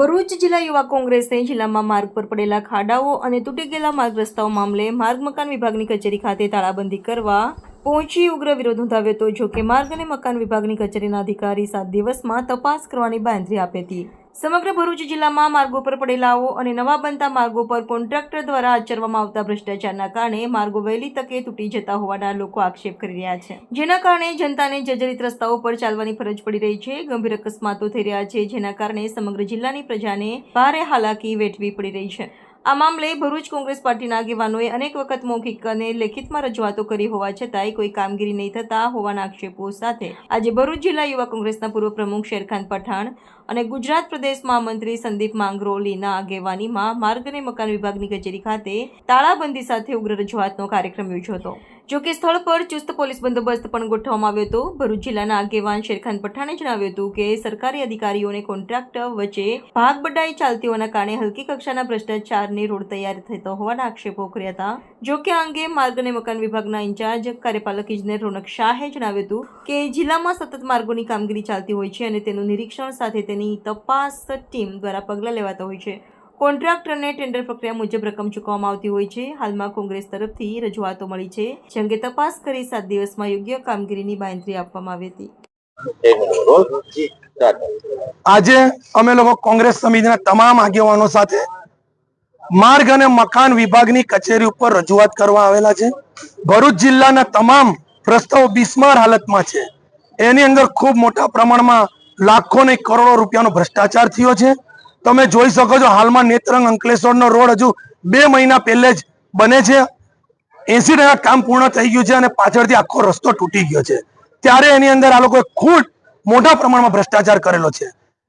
ભરૂચ જિલ્લા યુવા કોંગ્રેસે જિલ્લામાં માર્ગ પર પડેલા ખાડાઓ અને તૂટી ગયેલા માર્ગ રસ્તાઓ મામલે માર્ગ મકાન વિભાગની કચેરી ખાતે તાળાબંધી કરવા પહોંચી ઉગ્ર વિરોધ નોંધાવ્યો હતો જો કે માર્ગ અને મકાન વિભાગની કચેરીના અધિકારી સાત દિવસમાં તપાસ કરવાની બાંધરી આપી હતી. સમગ્ર ભરૂચ જિલ્લામાં માર્ગો પર પડેલાઓ અને નવા બનતા માર્ગો પર કોન્ટ્રાક્ટર દ્વારા આચરવામાં આવતા ભ્રષ્ટાચારના કારણે માર્ગો વહેલી તકે તૂટી જતા હોવાના લોકો આક્ષેપ કરી રહ્યા છે. જેના કારણે જનતાને જર્જરિત રસ્તાઓ પર ચાલવાની ફરજ પડી રહી છે. ગંભીર અકસ્માતો થઈ રહ્યા છે. જેના કારણે સમગ્ર જિલ્લાની પ્રજાને ભારે હાલાકી વેઠવી પડી રહી છે. આ મામલે ભરૂચ કોંગ્રેસ પાર્ટીના આગેવાનોએ અનેક વખત મૌખિક અને લેખિતમાં રજૂઆતો કરી હોવા છતાંય કોઈ કામગીરી નહીં થતા હોવાના આક્ષેપો સાથે આજે ભરૂચ જિલ્લા યુવા કોંગ્રેસના પૂર્વ પ્રમુખ શેરખાન પઠાણ અને ગુજરાત પ્રદેશ મહામંત્રી સંદીપ માંગરોલીના આગેવાનીમાં માર્ગ અને મકાન વિભાગની કચેરી ખાતે તાળાબંધી સાથે ઉગ્ર રજૂઆતનો કાર્યક્રમ યોજ્યો હતો. જો કે સ્થળ પર ચુસ્ત પોલીસ બંદોબસ્ત પણ ગોઠવવામાં આવ્યો હતો. ભરૂચ જિલ્લાના આગેવાન શેરખાન પઠાણે જણાવ્યું હતું કે સરકારી અધિકારીઓ અને કોન્ટ્રાક્ટર વચ્ચે ભાગ બડાઈ ચાલતી હોવાના કારણે હલકી કક્ષાના ભ્રષ્ટાચારની રોડ તૈયાર થતો હોવાના આક્ષેપો કર્યા હતા. જો કે આ અંગે માર્ગ અને મકાન વિભાગના ઇન્ચાર્જ કાર્યપાલક ઇજનેર રોનક શાહે જણાવ્યું હતું કે જિલ્લામાં સતત માર્ગોની કામગીરી ચાલતી હોય છે અને તેનું નિરીક્ષણ સાથે તેની તપાસ ટીમ દ્વારા પગલાં લેવાતા હોય છે. કોન્ટ્રાક્ટરને ટેન્ડર પ્રક્રિયા મુજબ રકમ ચૂકવવામાં આવતી હોય છે. હાલમાં કોંગ્રેસ તરફથી રજૂઆતો મળી છે, જે અંગે તપાસ કરી સાત દિવસમાં યોગ્ય કામગીરીની બાંયધરી આપવામાં આવી હતી. આજે અમે લોકો કોંગ્રેસ સમિતિના તમામ આગેવાનો સાથે માર્ગ અને મકાન વિભાગની કચેરી ઉપર રજૂઆત કરવા આવેલા છે. ભરૂચ જિલ્લાના તમામ રસ્તાઓ બિસ્માર હાલતમાં છે. એની અંદર ખૂબ મોટા પ્રમાણમાં લાખો ને કરોડો રૂપિયાનો ભ્રષ્ટાચાર થયો છે. તમે જોઈ શકો છો હાલમાં નેત્રંગ અંકલેશ્વરનો રોડ હજુ બે મહિના પહેલે જ બને છે. એસી ટકા કામ પૂર્ણ થઈ ગયું છે અને પાછળથી આખો રસ્તો તૂટી ગયો છે. ત્યારે એની અંદર આ લોકોએ ખૂબ મોટા પ્રમાણમાં ભ્રષ્ટાચાર કરેલો છે.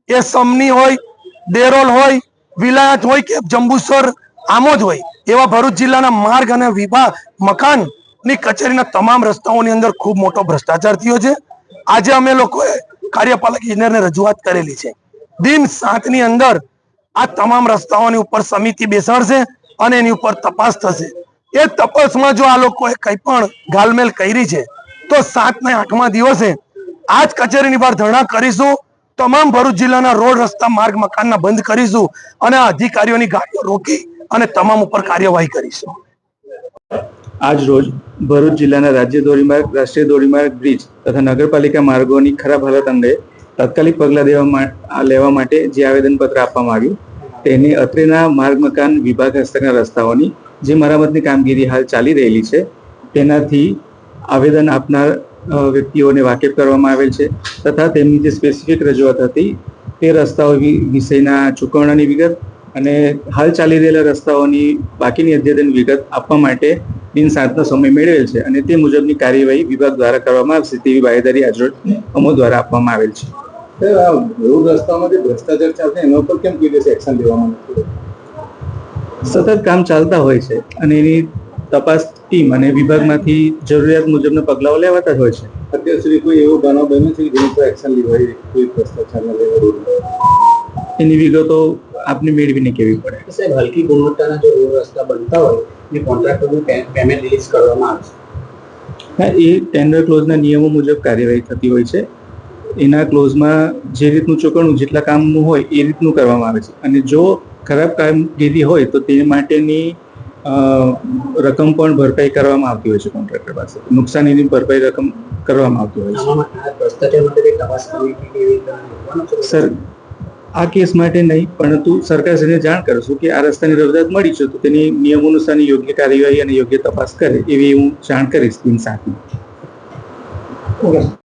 એ સમની હોય દેરોલ હોય વિલાયત હોય કે જંબુસર આમોદ હોય, એવા ભરૂચ જિલ્લાના માર્ગ અને વિભાગ મકાનની કચેરીના તમામ રસ્તાઓની અંદર ખૂબ મોટો ભ્રષ્ટાચાર થયો છે. આજે અમે લોકોએ કાર્યપાલક ઇજનેરને રજૂઆત કરેલી છે. દિન સાતની અંદર આ તમામ રસ્તાઓની ઉપર સમિતિ બેસાડશે અને એની ઉપર તપાસ થશે. એ તપાસમાં જો આ લોકોએ કંઈ પણ ગાલમેલ કરી છે, તો સાત ને આઠમા દિવસે આ જ કચેરીની બહાર ધરણા કરીશું. તમામ ભરૂચ જિલ્લાના રોડ, રસ્તા, માર્ગ, મકાનના બંધ કરીશું અને અધિકારીઓની ગાડીઓ રોકી અને તમામ ઉપર કાર્યવાહી કરીશું. આજ રોજ ભરૂચ જિલ્લાના રાજ્ય ધોરીમાર્ગ, રાષ્ટ્રીય ધોરીમાર્ગ બ્રિજ તથા નગરપાલિકા માર્ગોની ખરાબ હાલત અંગે તાત્કાલિક પગલાં દેવા લેવા માટે જે આવેદનપત્ર આપવામાં આવ્યું તેને અત્રેના માર્ગ, મકાન વિભાગ હસ્તકના રસ્તાઓની જે મરામતની કામગીરી હાલ ચાલી રહેલી છે તેનાથી આવેદન આપનાર વ્યક્તિઓને વાકેફ કરવામાં આવેલ છે તથા તેમની જે સ્પેસિફિક રજૂઆત હતી તે રસ્તાઓ વિષયના ચૂકવણાની વિગત અને હાલ ચાલી રહેલા રસ્તાઓની બાકીની અદ્યતન વિગત આપવા માટે બિન સાંજનો સમય મેળવેલ છે અને તે મુજબની કાર્યવાહી વિભાગ દ્વારા કરવામાં આવશે તેવી બાહેદારી આજરોજ અમો દ્વારા આપવામાં આવેલ છે. રોડ રસ્તામાં જે ભ્રષ્ટાચાર ચાલશે એના પર કેમ કોઈ દિવસ એક્શન લેવામાં નથી? સતત કામ ચાલતા હોય છે અને એની તપાસ ટીમ અને વિભાગમાંથી જરૂરિયાત મુજબના પગલાઓ લેવાતા જ હોય છે. અત્યાર સુધી કોઈ એવો બનાવ બન્યો છે કે જેની પર એક્શન લેવાય કોઈ ભ્રષ્ટાચારના લેવા એની વિગતો આપને મેળવીને કેવી પડે? સાહેબ હલકી ગુણવત્તાના જો રોડ રસ્તા બનતા હોય એ કોન્ટ્રાક્ટરનું પેમેન્ટ રિલીઝ કરવામાં આવશે હા એ ટેન્ડર ક્લોઝના નિયમો મુજબ કાર્યવાહી થતી હોય છે. એના ક્લોઝમાં જે રીતનું ચૂકવણું જેટલા કામનું હોય એ રીતનું કરવામાં આવે છે. અને જો ખરાબ કામગીરી હોય તો તે માટેની રકમ પણ ભરપાઈ કરવામાં આવતી હોય છે કોન્ટ્રાક્ટર પાસે. નુકસાનીની ભરપાઈ રકમ કરવામાં આવતી હોય છે? સર આ કેસ માટે નહીં પરંતુ સરકારશ્રીને જાણ કરશું કે આ રસ્તાની રજૂઆત મળી છે તો તેની નિયમ અનુસારની યોગ્ય કાર્યવાહી અને યોગ્ય તપાસ કરે એવી હું જાણ કરીશ દિન સાથે.